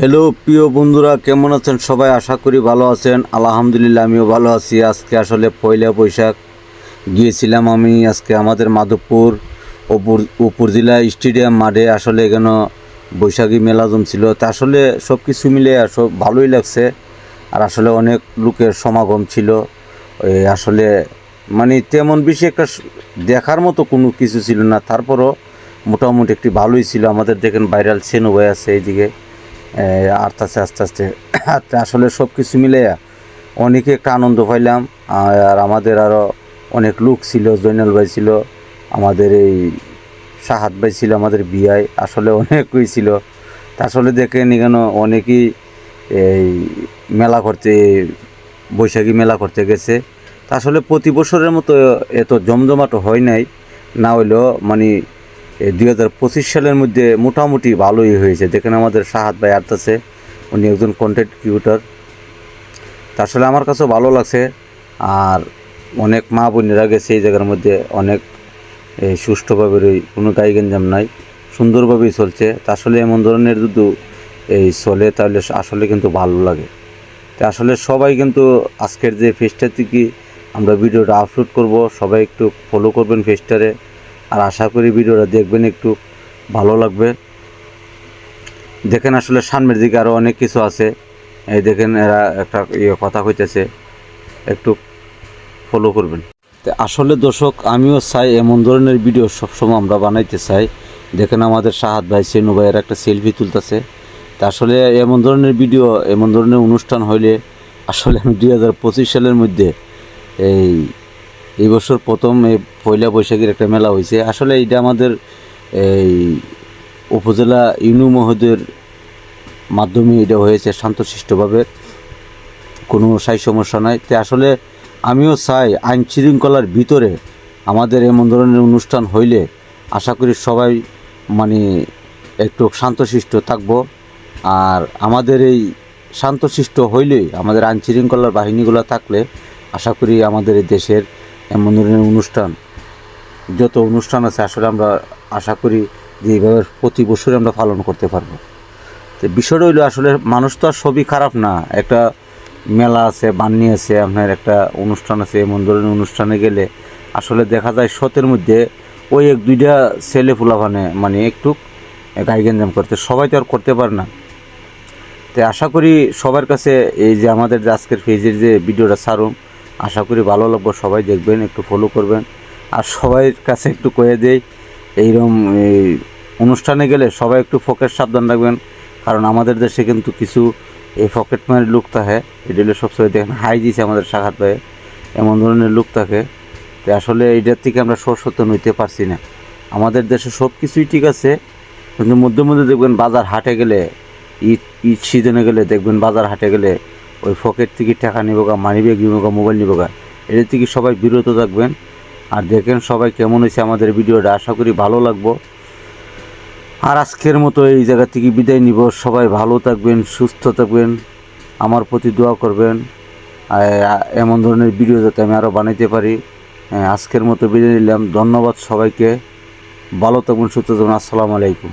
Hello প্রিয় বন্ধুরা, কেমন আছেন? সবাই আশা করি ভালো আছেন। আলহামদুলিল্লাহ, আমিও ভালো আছি। আজকে আসলে পয়লা বৈশাখ। গিয়েছিলাম আমি আজকে আমাদের মাধবপুর, উপর জেলা স্টেডিয়াম মাঠে। আসলে এখানে বৈশাখী মেলা জমছিল। তা আসলে সব কিছু মিলে সব ভালোই লাগছে। আর আসলে অনেক লোকের সমাগম ছিল। আসলে মানে তেমন বেশি একটা দেখার মতো কোনো কিছু ছিল না। তারপরও মোটামুটি একটি ভালোই ছিল। আমাদের দেখেন ভাইরাল সেনু ভাই আছে এইদিকে। আস্তে আস্তে আস্তে আস্তে। তা আসলে সব কিছু মিলে অনেকে একটা আনন্দ পাইলাম। আর আমাদের আরও অনেক লোক ছিল জৈনাল ভাই ছিল, আমাদের এই সাহাদ ভাই ছিল, আমাদের বিয়ায় আসলে অনেকই ছিল। তা আসলে দেখেন কেন অনেকেই এই মেলা করতে, বৈশাখী মেলা করতে গেছে। তা আসলে প্রতি বছরের মতো এত জমজমাট হয় নাই। না হইলেও মানে দুই হাজার পঁচিশ সালের মধ্যে মোটামুটি ভালোই হয়েছে। দেখেন আমাদের সাহাদ ভাই আর্তাছে উনি একজন কন্টেন্ট ক্রিয়েটর তা আসলে আমার কাছেও ভালো লাগছে। আর অনেক মা বোনেরা গেছে এই জায়গার মধ্যে, অনেক সুষ্ঠুভাবে রই, কোনো গাই গেঞ্জাম নাই, সুন্দরভাবেই চলছে। তা আসলে এমন ধরনের যদি এই চলে, তাহলে আসলে কিন্তু ভালো লাগে। তা আসলে সবাই কিন্তু আজকের যে ফেসটা থেকে আমরা ভিডিওটা আপলোড করব, সবাই একটু ফলো করবেন ফেসটারে। আর আশা করি ভিডিওটা দেখবেন একটু ভালো লাগবে। দেখেন আসলে সামনের দিকে আরও অনেক কিছু আছে। এই দেখেন এরা একটা ইয়ে কথা হইতেছে একটু ফলো করবেন। আসলে দর্শক, আমিও চাই এমন ধরনের ভিডিও সবসময় আমরা বানাইতে চাই। দেখেন আমাদের সাহাদ ভাই, সেনু ভাইয়ের একটা সেলফি তুলতেছে। তা আসলে এমন ধরনের ভিডিও এমন ধরনের অনুষ্ঠান হইলে আসলে আমি দুই হাজার পঁচিশ সালের মধ্যে এই এই বছর প্রথম এই পয়লা বৈশাখের একটা মেলা হয়েছে আসলে এটা আমাদের এই উপজেলা ইউনু মহোদয়ের মাধ্যমে এটা হয়েছে শান্তশিষ্টভাবে। কোনো সাই সমস্যা নাই। তো আসলে আমিও চাই আইন শৃঙ্খলার ভিতরে আমাদের এমন ধরনের অনুষ্ঠান হইলে আশা করি সবাই মানে একটু শান্তশিষ্ট থাকব। আর আমাদের এই শান্তশিষ্ট হইলেই আমাদের আইন শৃঙ্খলার বাহিনীগুলো থাকলে আশা করি আমাদের দেশের এমন ধরনের অনুষ্ঠান, যত অনুষ্ঠান আছে আসলে আমরা আশা করি যে এইভাবে প্রতি বছরে আমরা পালন করতে পারব। তো বিষয়টা হইল আসলে মানুষ তো আর সবই খারাপ না। একটা মেলা আছে, বান্নি আছে, আপনার একটা অনুষ্ঠান আছে, এমন ধরনের অনুষ্ঠানে গেলে আসলে দেখা যায় শতের মধ্যে ওই এক দুইটা ছেলে ফুলাভানে মানে একটু গাই গেঞ্জাম করতে, সবাই তো আর করতে পারে না। তো আশা করি সবার কাছে এই যে আমাদের আজকের পেজের যে ভিডিওটা ছাড়ুন আশা করি ভালো লাগবে, সবাই দেখবেন, একটু ফলো করবেন। আর সবাইয়ের কাছে একটু কয়ে দেই এইরকম এই অনুষ্ঠানে গেলে সবাই একটু ফোকেস সাবধান রাখবেন, কারণ আমাদের দেশে কিন্তু কিছু এই ফকেট মারি লোক থাকে, এটা হলে সবসময় দেখেন হাই দিয়েছে আমাদের সাঘাত পায়ে এমন ধরনের লোক থাকে। তো আসলে এইটার থেকে আমরা সচেতন হইতে পারছি না। আমাদের দেশে সব কিছুই ঠিক আছে, কিন্তু মধ্যে মধ্যে দেখবেন বাজার হাটে গেলে, ঈদ ঈদ সিজনে গেলে দেখবেন বাজার হাটে গেলে ওই পকেট থেকে টাকা নিব গা মানি ব্যাগ নিব গা মোবাইল নিব গা এদের থেকে সবাই বিরত থাকবেন। আর দেখেন সবাই কেমন হয়েছে আমাদের ভিডিওটা, আশা করি ভালো লাগবো। আর আজকের মতো এই জায়গা থেকে বিদায় নিব। সবাই ভালো থাকবেন, সুস্থ থাকবেন, আমার প্রতি দোয়া করবেন। এমন ধরনের ভিডিও যাতে আমি আরও বানাইতে পারি। আজকের মতো বিদায় নিলাম। ধন্যবাদ সবাইকে। ভালো থাকবেন, সুস্থ থাকবেন। আসসালামু আলাইকুম।